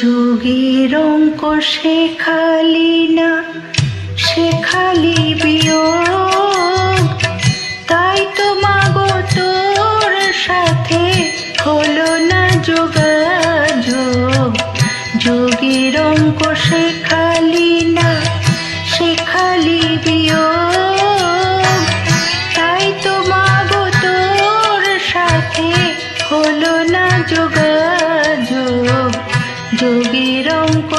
যোগের অঙ্ক শেখালি না, শেখালি বিয়োগ। তাই তো মাগো তোর সাথে হলো না যোগাযোগ। যোগের অঙ্ক শেখালি না, শেখালি বিয়োগ। যোগের অঙ্ক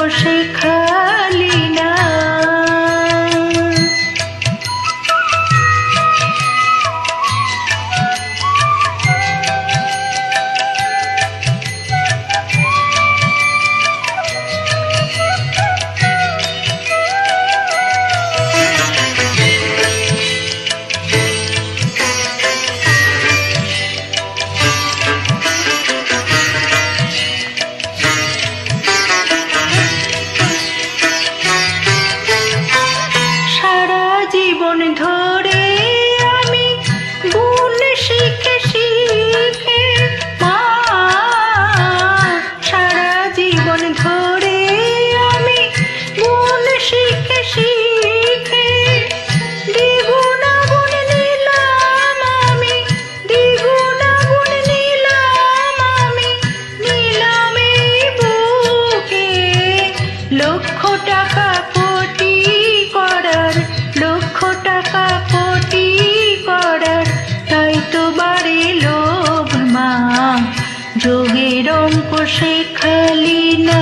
শেখালি না,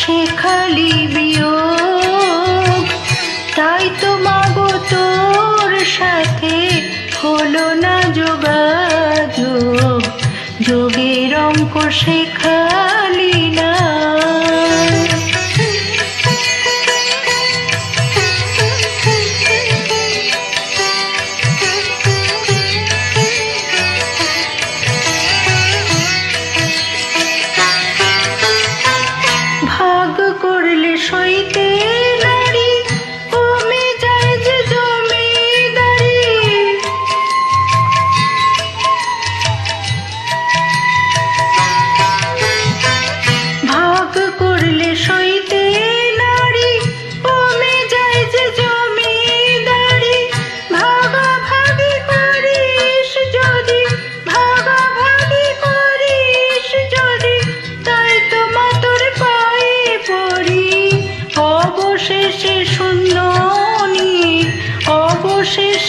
শেখালি বিয়োগ। তাই তো মাগো তোর সাথে হলো না যোগাযোগ। যোগের অঙ্ক শেখালি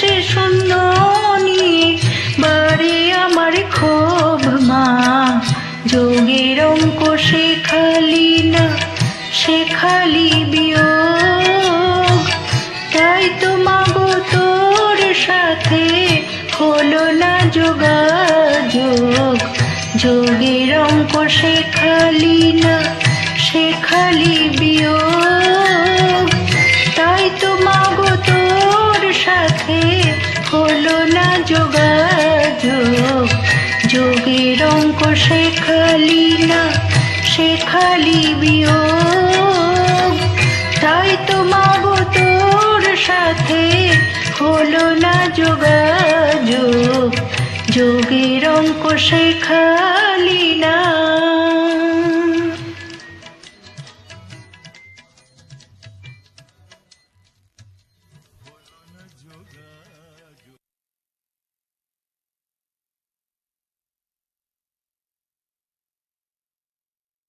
অবশেষে শূন্য বাড়ি আমার ক্ষোভ মা। যোগের অঙ্ক শেখালি না শেখালি বিয়োগ। তাই তো মাগো তোর সাথে হলো না যোগাযোগ। যোগের অঙ্ক শেখালি না শেখালি যোগাযোগ, যোগের অঙ্ক শেখালি না, শেখালি বিয়োগ। তাই তো মাগো তোর সাথে হলো না যোগাযোগ, যোগের অঙ্ক শেখালি না